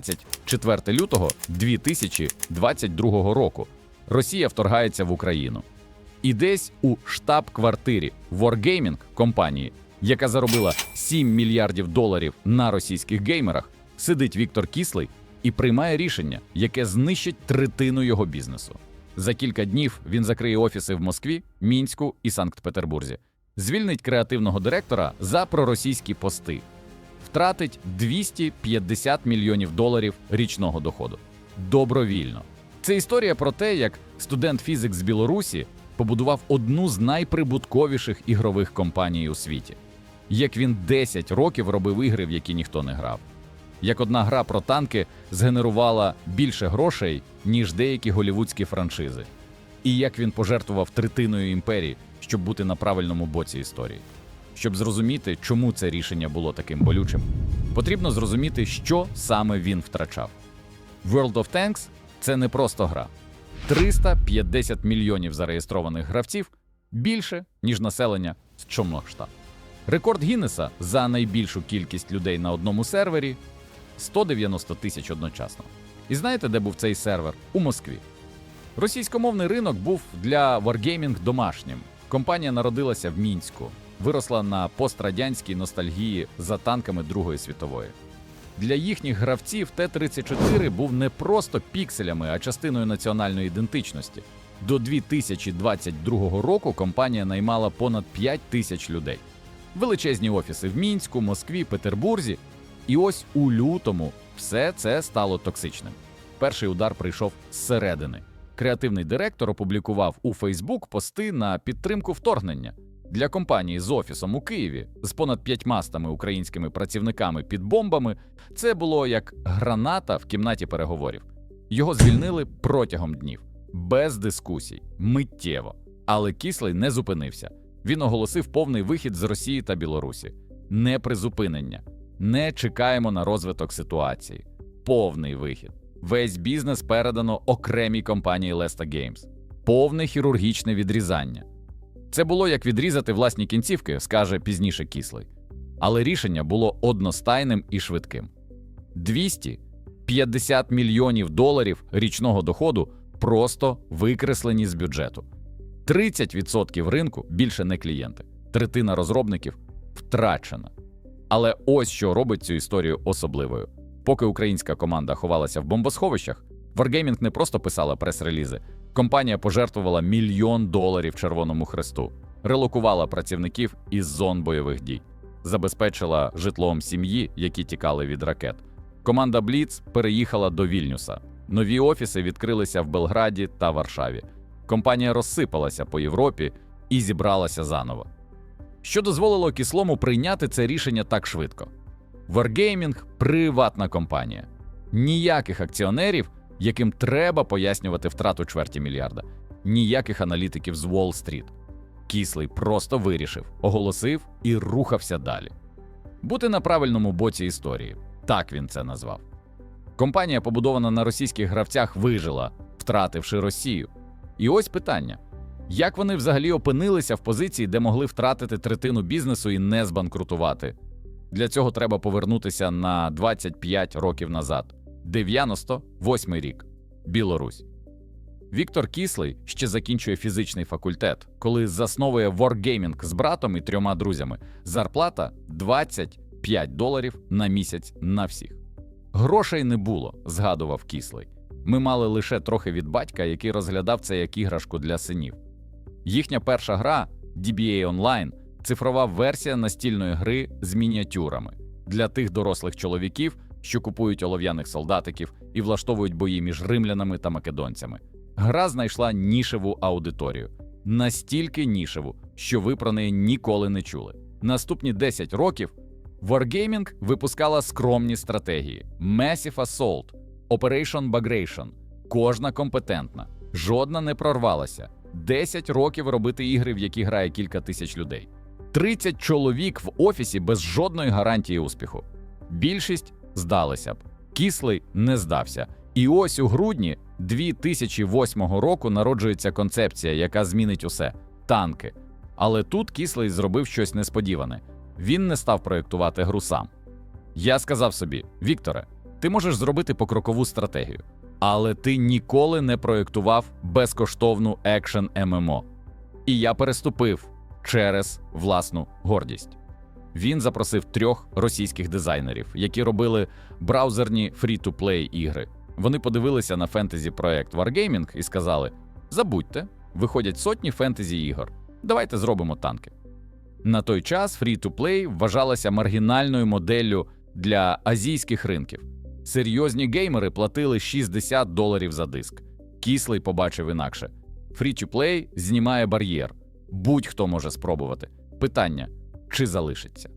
24 лютого 2022 року Росія вторгається в Україну. І десь у штаб-квартирі Wargaming компанії, яка заробила 7 мільярдів доларів на російських геймерах, сидить Віктор Кіслий і приймає рішення, яке знищить третину його бізнесу. За кілька днів він закриє офіси в Москві, Мінську і Санкт-Петербурзі, звільнить креативного директора за проросійські пости, втратить 250 мільйонів доларів річного доходу. Добровільно. Це історія про те, як студент фізик з Білорусі побудував одну з найприбутковіших ігрових компаній у світі. Як він 10 років робив ігри, в які ніхто не грав. Як одна гра про танки згенерувала більше грошей, ніж деякі голівудські франшизи. І як він пожертвував третиною імперії, щоб бути на правильному боці історії. Щоб зрозуміти, чому це рішення було таким болючим, потрібно зрозуміти, що саме він втрачав. World of Tanks – це не просто гра. 350 мільйонів зареєстрованих гравців більше, ніж населення з Чомнокшта. Рекорд Гіннеса за найбільшу кількість людей на одному сервері 190 тисяч одночасно. І знаєте, де був цей сервер? У Москві. Російськомовний ринок був для Wargaming домашнім. Компанія народилася в Мінську, виросла на пострадянській ностальгії за танками Другої світової. Для їхніх гравців Т-34 був не просто пікселями, а частиною національної ідентичності. До 2022 року компанія наймала понад 5 тисяч людей. Величезні офіси в Мінську, Москві, Петербурзі. І ось у лютому все це стало токсичним. Перший удар прийшов зсередини. Креативний директор опублікував у Фейсбук пости на підтримку вторгнення. Для компанії з офісом у Києві з понад п'ятьмастами українськими працівниками під бомбами це було як граната в кімнаті переговорів. Його звільнили протягом днів, без дискусій, миттєво. Але кислий не зупинився. Він оголосив повний вихід з Росії та Білорусі. Не призупинення. Не чекаємо на розвиток ситуації. Повний вихід. Весь бізнес передано окремій компанії Lesta Games. Повне хірургічне відрізання. Це було як відрізати власні кінцівки, скаже пізніше кислий. Але рішення було одностайним і швидким: 250 мільйонів доларів річного доходу просто викреслені з бюджету. 30% ринку більше не клієнти, третина розробників втрачена. Але ось що робить цю історію особливою. Поки українська команда ховалася в бомбосховищах, Wargaming не просто писала прес-релізи. Компанія пожертвувала мільйон доларів Червоному Хресту, релокувала працівників із зон бойових дій, забезпечила житлом сім'ї, які тікали від ракет. Команда Бліц переїхала до Вільнюса. Нові офіси відкрилися в Белграді та Варшаві. Компанія розсипалася по Європі і зібралася заново. Що дозволило кислому прийняти це рішення так швидко? Wargaming – приватна компанія, ніяких акціонерів, яким треба пояснювати втрату чверті мільярда, ніяких аналітиків з Уолл-стріт. Кислий просто вирішив, оголосив і рухався далі. Бути на правильному боці історії так він це назвав. Компанія, побудована на російських гравцях, вижила, втративши Росію. І ось питання: як вони взагалі опинилися в позиції, де могли втратити третину бізнесу і не збанкрутувати? Для цього треба повернутися на 25 років назад. 98 рік. Білорусь. Віктор Кислий ще закінчує фізичний факультет, коли засновує Wargaming з братом і трьома друзями. Зарплата 25 доларів на місяць на всіх. Грошей не було, згадував Кислий. Ми мали лише трохи від батька, який розглядав це як іграшку для синів. Їхня перша гра DBA Online цифрова версія настільної гри з мініатюрами для тих дорослих чоловіків, що купують олов'яних солдатиків і влаштовують бої між римлянами та македонцями. Гра знайшла нішеву аудиторію, настільки нішеву, що ви про неї ніколи не чули. Наступні 10 років Wargaming випускала скромні стратегії: Massive Assault, Operation Bagration. Кожна компетентна, жодна не прорвалася. 10 років робити ігри, в які грає кілька тисяч людей. 30 чоловік в офісі без жодної гарантії успіху. Більшість здалися б. Кислий не здався. І ось у грудні 2008 року народжується концепція, яка змінить усе танки. Але тут кислий зробив щось несподіване. Він не став проєктувати гру сам. Я сказав собі: Вікторе, Ти можеш зробити покрокову стратегію, але ти ніколи не проєктував безкоштовну екшен ММО. І я переступив через власну гордість. Він запросив трьох російських дизайнерів, які робили браузерні фрі-ту-плей ігри. Вони подивилися на фентезі проект Wargaming і сказали: Забудьте, виходять сотні фентезі ігор. Давайте зробимо танки. На той час free-to-play вважалася маргінальною моделлю для азійських ринків. Серйозні геймери платили 60 доларів за диск. Кислий побачив інакше. Free-to-play знімає бар'єр. Будь-хто може спробувати. Питання: чи залишиться?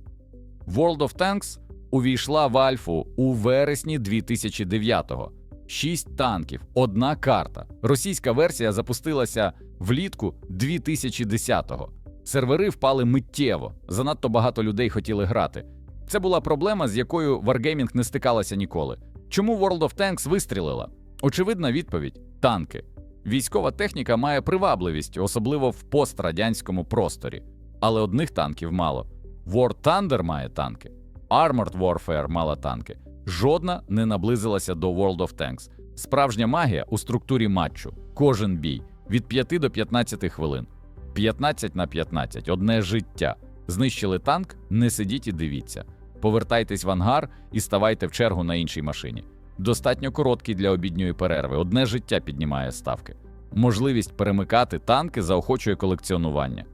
World of Tanks увійшла в Альфу у вересні 2009-го. Шість танків, одна карта. Російська версія запустилася влітку 2010-го. Сервери впали миттєво. Занадто багато людей хотіли грати. Це була проблема, з якою Wargaming не стикалася ніколи. Чому World of Tanks вистрілила? Очевидна відповідь: танки. Військова техніка має привабливість, особливо в пострадянському просторі. Але одних танків мало. War Thunder має танки, Armored Warfare мала танки. Жодна не наблизилася до World of Tanks. Справжня магія у структурі матчу. Кожен бій від 5 до 15 хвилин. 15 на 15 одне життя. Знищили танк, не сидіть і дивіться. Повертайтесь в ангар і ставайте в чергу на іншій машині. Достатньо короткий для обідньої перерви. Одне життя піднімає ставки. Можливість перемикати танки заохочує колекціонування.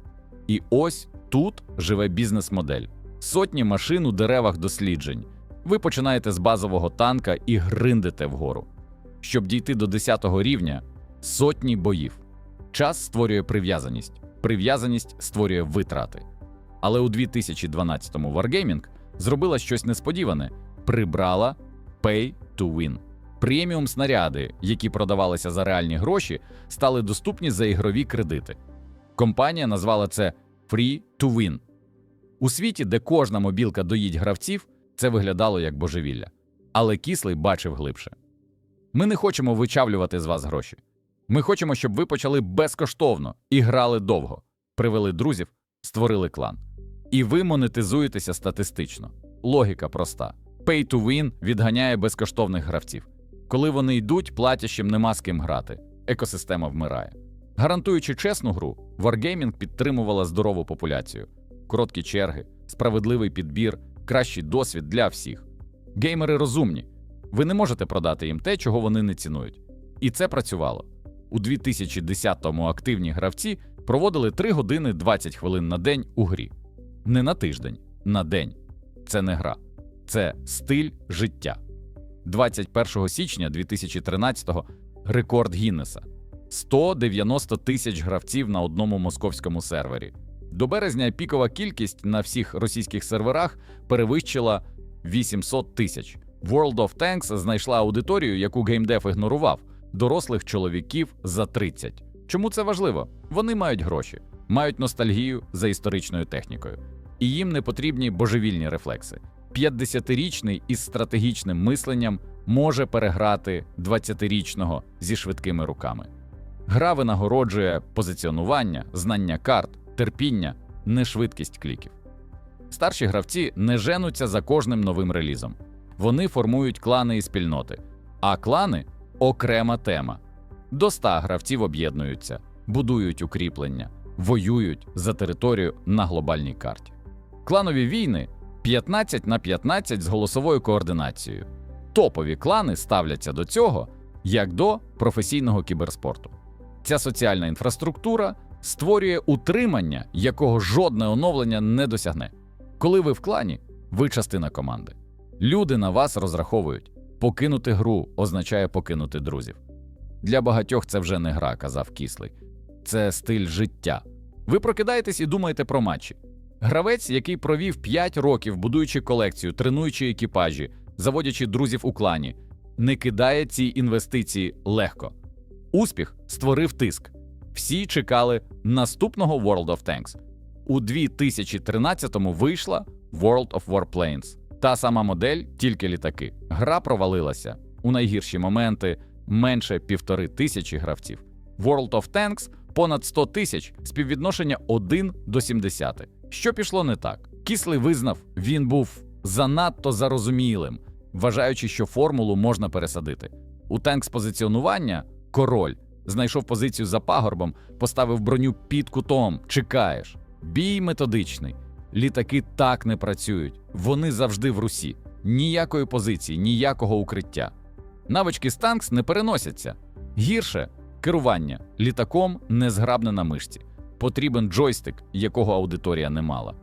І ось тут живе бізнес-модель. Сотні машин у деревах досліджень. Ви починаєте з базового танка і гриндите вгору. Щоб дійти до 10 рівня сотні боїв. Час створює прив'язаність, прив'язаність створює витрати. Але у 2012-му Wargaming зробила щось несподіване: прибрала Pay to Win. Преміум снаряди, які продавалися за реальні гроші, стали доступні за ігрові кредити. Компанія назвала це Free to Win. У світі, де кожна мобілка доїть гравців, це виглядало як божевілля. Але кислий бачив глибше. Ми не хочемо вичавлювати з вас гроші. Ми хочемо, щоб ви почали безкоштовно і грали довго, привели друзів, створили клан. І ви монетизуєтеся статистично. Логіка проста: Pay to win відганяє безкоштовних гравців. Коли вони йдуть, платящим нема з ким грати. Екосистема вмирає. Гарантуючи чесну гру, Wargaming підтримувала здорову популяцію, короткі черги, справедливий підбір, кращий досвід для всіх. Геймери розумні. Ви не можете продати їм те, чого вони не цінують. І це працювало. У 2010-му активні гравці проводили 3 години 20 хвилин на день у грі. Не на тиждень, на день. Це не гра, це стиль життя. 21 січня 2013-го рекорд Гіннеса 190 тисяч гравців на одному московському сервері. До березня пікова кількість на всіх російських серверах перевищила 800 тисяч. World of Tanks знайшла аудиторію, яку геймдев ігнорував дорослих чоловіків за 30. Чому це важливо? Вони мають гроші, мають ностальгію за історичною технікою, і їм не потрібні божевільні рефлекси. 50-річний із стратегічним мисленням може переграти 20-річного зі швидкими руками. Гра винагороджує позиціонування, знання карт, терпіння, не швидкість кліків. Старші гравці не женуться за кожним новим релізом. Вони формують клани і спільноти, а клани окрема тема. До 100 гравців об'єднуються, будують укріплення, воюють за територію на глобальній карті. Кланові війни 15 на 15 з голосовою координацією. Топові клани ставляться до цього як до професійного кіберспорту. Ця соціальна інфраструктура створює утримання, якого жодне оновлення не досягне. Коли ви в клані, ви частина команди. Люди на вас розраховують. Покинути гру означає покинути друзів. Для багатьох це вже не гра, казав кислий. Це стиль життя. Ви прокидаєтесь і думаєте про матчі. Гравець, який провів 5 років, будуючи колекцію, тренуючи екіпажі, заводячи друзів у клані, не кидає ці інвестиції легко. Успіх створив тиск. Всі чекали наступного World of Tanks. У 2013-му вийшла World of Warplanes. Та сама модель, тільки літаки. Гра провалилася. У найгірші моменти менше півтори тисячі гравців. World of Tanks понад 100 тисяч, співвідношення 1 до 70. Що пішло не так? Кислий визнав, він був занадто зарозумілим. вважаючи, що формулу можна пересадити. У танк з позиціонування король знайшов позицію за пагорбом, поставив броню під кутом. Чекаєш. Бій методичний. Літаки так не працюють. Вони завжди в русі. Ніякої позиції, ніякого укриття. Навички з танкс не переносяться. Гірше керування літаком незграбне на мишці. Потрібен джойстик, якого аудиторія не мала.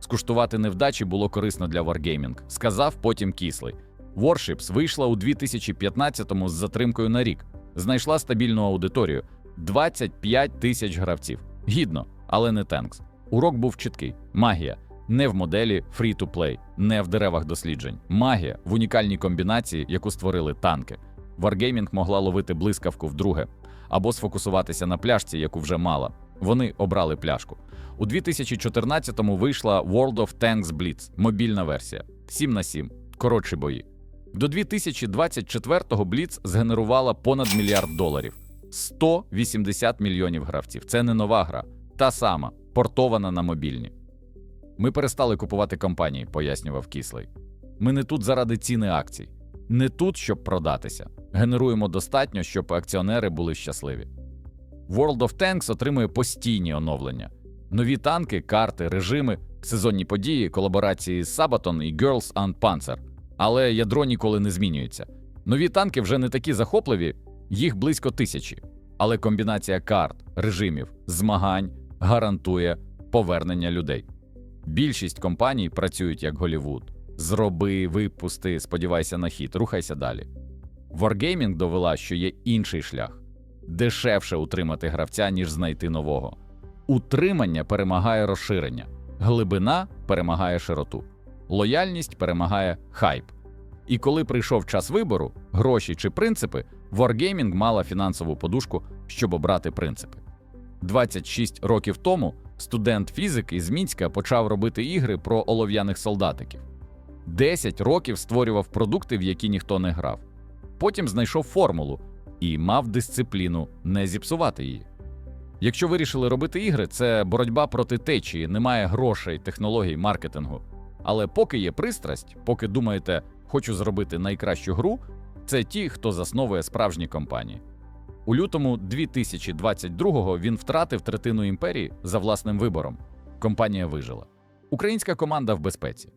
Скуштувати невдачі було корисно для Wargaming, сказав потім кислий. Warships вийшла у 2015-му з затримкою на рік, знайшла стабільну аудиторію 25 тисяч гравців. Гідно, але не Танкс. Урок був чіткий: магія не в моделі free-to-play, не в деревах досліджень. Магія в унікальній комбінації, яку створили танки. Wargaming могла ловити блискавку вдруге або сфокусуватися на пляшці, яку вже мала. Вони обрали пляшку. У 2014-му вийшла World of Tanks Blitz, мобільна версія 7 на 7, коротші бої. До 2024-го Blitz згенерувала понад мільярд доларів, 180 мільйонів гравців. Це не нова гра, та сама, портована на мобільні. Ми перестали купувати компанії, пояснював Кислий. Ми не тут заради ціни акцій, не тут, щоб продатися. Генеруємо достатньо, щоб акціонери були щасливі. World of Tanks отримує постійні оновлення: нові танки, карти, режими, сезонні події, колаборації з Sabaton і Girls on Panzer. Але ядро ніколи не змінюється. Нові танки вже не такі захопливі, їх близько тисячі. Але комбінація карт, режимів, змагань гарантує повернення людей. Більшість компаній працюють як Голівуд. Зроби, випусти, сподівайся на хід, рухайся далі. Wargaming довела, що є інший шлях дешевше утримати гравця, ніж знайти нового. Утримання перемагає розширення, глибина перемагає широту, лояльність перемагає хайп. І коли прийшов час вибору, гроші чи принципи, Wargaming мала фінансову подушку, щоб обрати принципи. 26 років тому студент фізики з Мінська почав робити ігри про олов'яних солдатиків. 10 років створював продукти, в які ніхто не грав. Потім знайшов формулу і мав дисципліну не зіпсувати її. Якщо вирішили робити ігри, це боротьба проти течії, немає грошей, технологій, маркетингу. Але поки є пристрасть, поки думаєте, хочу зробити найкращу гру, це ті, хто засновує справжні компанії. У лютому 2022-го він втратив третину імперії за власним вибором. Компанія вижила. Українська команда в безпеці.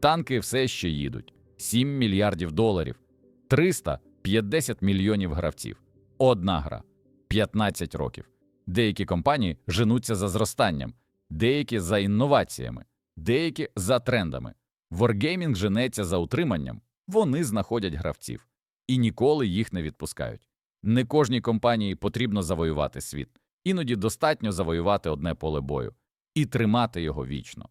Танки все ще їдуть: 7 мільярдів доларів, 350 мільйонів гравців. Одна гра, 15 років. Деякі компанії женуться за зростанням, деякі за інноваціями, деякі за трендами. Wargaming женеться за утриманням, вони знаходять гравців і ніколи їх не відпускають. Не кожній компанії потрібно завоювати світ, іноді достатньо завоювати одне поле бою і тримати його вічно.